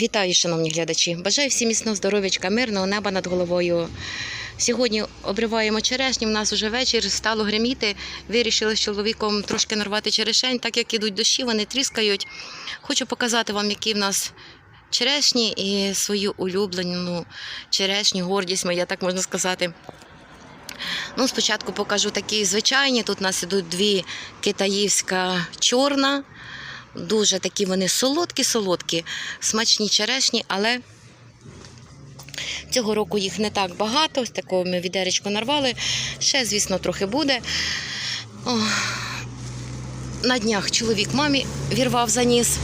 Вітаю, шановні глядачі! Бажаю всім міцного здоров'ячка, мирного неба над головою. Сьогодні обриваємо черешню. У нас вже вечір стало гриміти. Вирішили з чоловіком трошки нарвати черешень, так як ідуть дощі, вони тріскають. Хочу показати вам, які в нас черешні і свою улюблену черешню, гордість моя, так можна сказати. Ну, спочатку покажу такі звичайні. Тут у нас ідуть дві китаївська чорна. Дуже такі вони солодкі-солодкі, смачні черешні, але цього року їх не так багато. Ось такого ми відеречко нарвали. Ще, звісно, трохи буде. На днях чоловік мамі вірвав за ніс.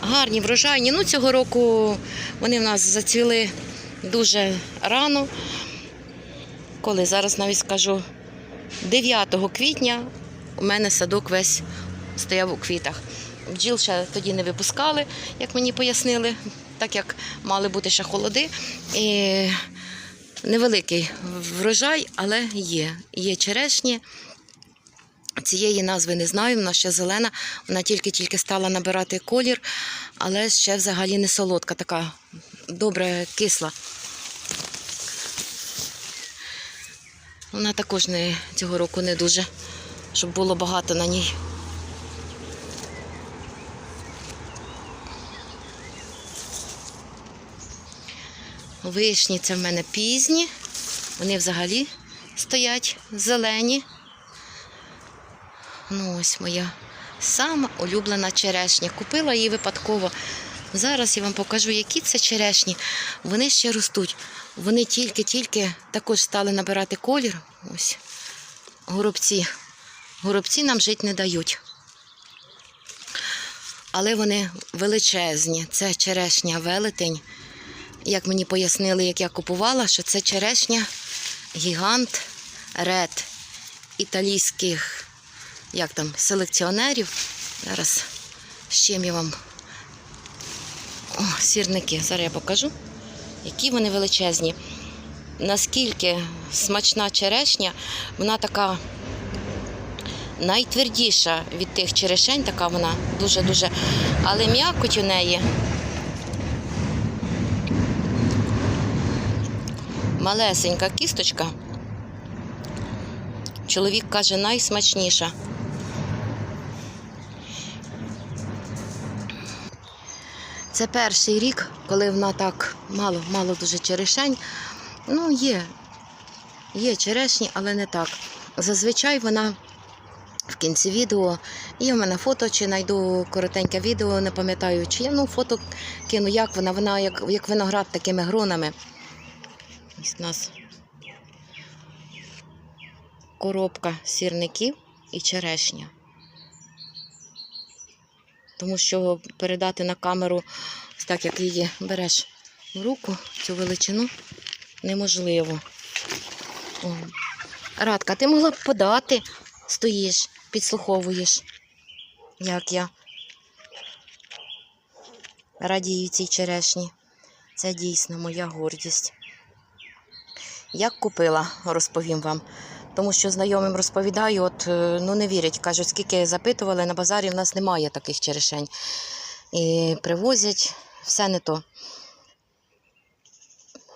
Гарні, врожайні. Ну, цього року вони в нас зацвіли дуже рано. Коли зараз навіть скажу 9 квітня у мене садок весь стояв у квітах. Бджіл ще тоді не випускали, як мені пояснили, так як мали бути ще холоди. І невеликий врожай, але є. Є черешні. Цієї назви не знаю, вона ще зелена, вона тільки-тільки стала набирати колір, але ще взагалі не солодка, така добре кисла. Вона також не, цього року не дуже, щоб було багато на ній. Вишні це в мене пізні. Вони взагалі стоять зелені. Ну, ось моя сама улюблена черешня. Купила її випадково. Зараз я вам покажу, які це черешні. Вони ще ростуть. Вони тільки-тільки також стали набирати колір. Ось горобці. Горобці нам жити не дають. Але вони величезні. Це черешня велетень. Як мені пояснили, як я купувала, що це черешня гігант ред італійських як там, селекціонерів. Зараз з чим я вам. О, сірники. Зараз я покажу, які вони величезні. Наскільки смачна черешня, вона така найтвердіша від тих черешень, така вона дуже-дуже. Але м'якоть у неї. Малесенька кісточка. Чоловік каже, найсмачніша. Це перший рік, коли вона так мало, мало дуже черешень. Ну, є, є черешні, але не так. Зазвичай вона в кінці відео. Є в мене фото, чи знайду коротеньке відео, не пам'ятаю, чи я ну, фото кину, як вона, вона як, як виноград такими гронами. Ось у нас коробка сірників і черешня. Тому що передати на камеру, так як її береш в руку, цю величину, неможливо. Радка, ти могла б подати, стоїш, підслуховуєш, як я радію цій черешні. Це дійсно моя гордість. Як купила, розповім вам. Тому що знайомим розповідаю, от е, ну не вірять, кажуть, скільки запитували, на базарі в нас немає таких черешень. І привозять все не то.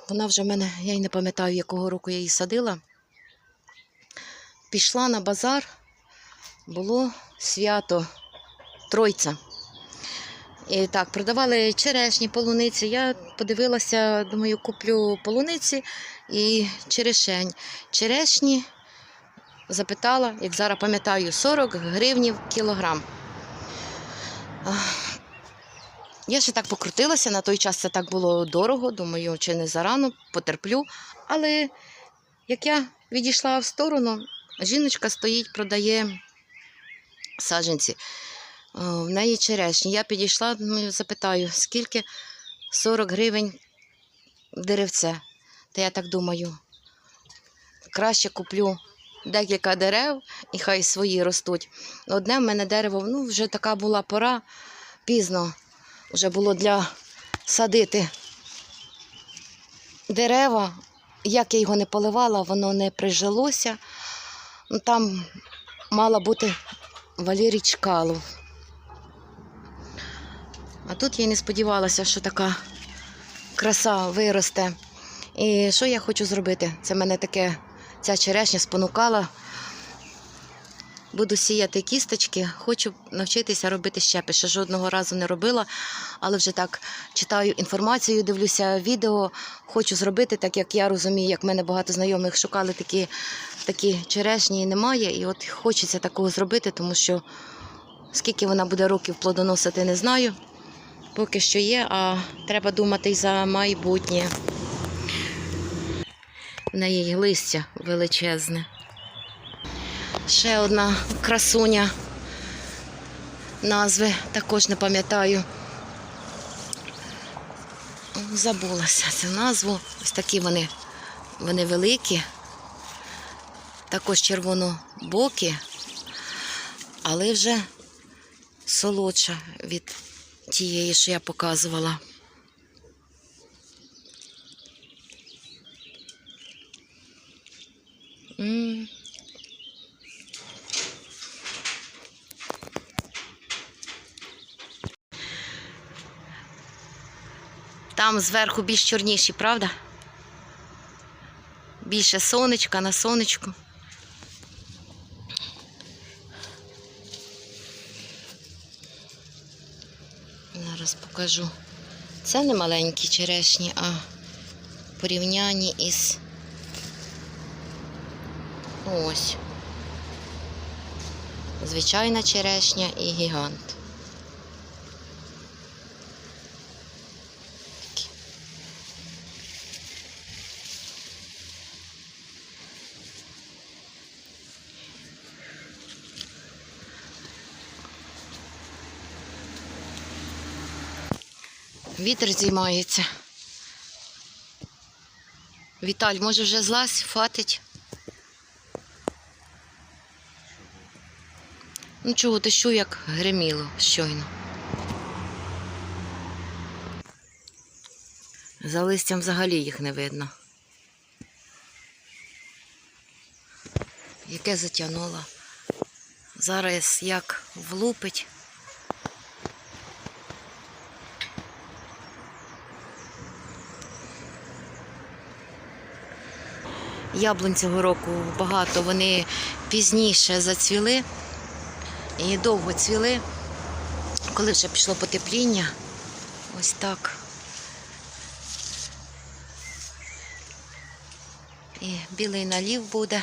Вона вже в мене, я й не пам'ятаю, якого року я її садила. Пішла на базар, було свято Тройця. І так, продавали черешні, полуниці. Я подивилася, думаю, куплю полуниці і черешень. Черешні запитала, як зараз пам'ятаю, 40 гривнів кілограм. Я ще так покрутилася, на той час це так було дорого, думаю, чи не зарано, потерплю. Але як я відійшла в сторону, жіночка стоїть, продає саджанці. В неї черешні. Я підійшла, думаю, запитаю, скільки 40 гривень деревце. Та я так думаю, краще куплю декілька дерев і хай свої ростуть. Одне в мене дерево, ну, вже така була пора, пізно вже було для садити дерева. Як я його не поливала, воно не прижилося. Ну, Там мала бути Валерій Чкалов. А тут я не сподівалася, що така краса виросте. І що я хочу зробити? Це мене таке, ця черешня спонукала. Буду сіяти кісточки, хочу навчитися робити щепи. Ще жодного разу не робила, але вже так читаю інформацію, дивлюся відео. Хочу зробити, так як я розумію, як в мене багато знайомих шукали такі, такі черешні і немає. І от хочеться такого зробити, тому що скільки вона буде років плодоносити, не знаю. Поки що є, а треба думати й за майбутнє. В неї листя величезне. Ще одна красуня. Назви також не пам'ятаю. Забулася цю назву. Ось такі вони, вони великі, також червонобокі, але вже солодша від тієї, що я показувала. Там зверху більш чорніші, правда? Більше сонечка на сонечку. Зараз покажу. Це не маленькі черешні, а порівнянні із ось. Звичайна черешня і гігант. Вітер зіймається. Віталь, може вже злазь, фатить. Ну чого ти що як гриміло щойно. За листям взагалі їх не видно. Яке затягнуло. Зараз як влупить. Яблунь цього року багато, вони пізніше зацвіли і довго цвіли. Коли вже пішло потепління, ось так. І білий налів буде.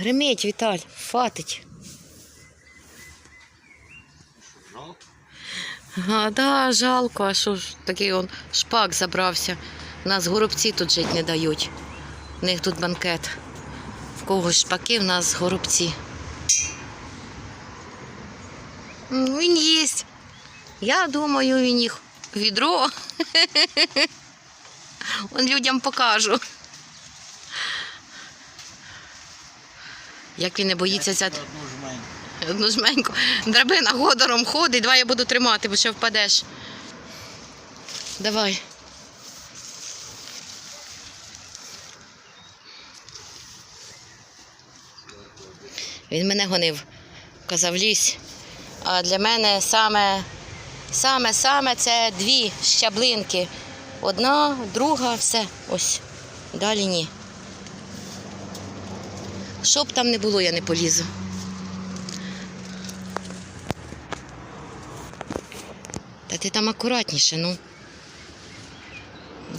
Гримить, Віталь, фатить. А, да, жалко, а що ж такий он шпак забрався. У нас горобці тут жити не дають. У них тут банкет. В когось шпаки, в нас горобці. Він їсть. Я думаю, він їх відро. Он людям покажу. Як він не боїться ця Одну жменьку. одну жменьку. Драбина годором ходить, давай я буду тримати, бо ще впадеш. Давай. Він мене гонив, казав лізь. А для мене саме, саме, саме це дві щаблинки. Одна, друга, все. Ось. Далі ні. Що б там не було, я не полізу. Та ти там акуратніше, ну.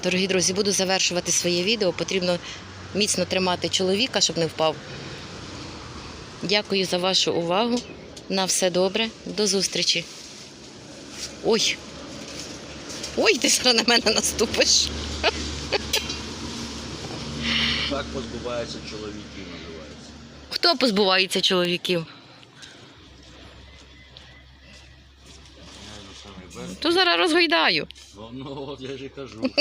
Дорогі друзі, буду завершувати своє відео. Потрібно міцно тримати чоловіка, щоб не впав. Дякую за вашу увагу. На все добре. До зустрічі. Ой. Ой, ти зараз на мене наступиш. Так позбуваються чоловіків, називається. Хто позбувається чоловіків? То зараз розгойдаю. Ну, от я ж і кажу.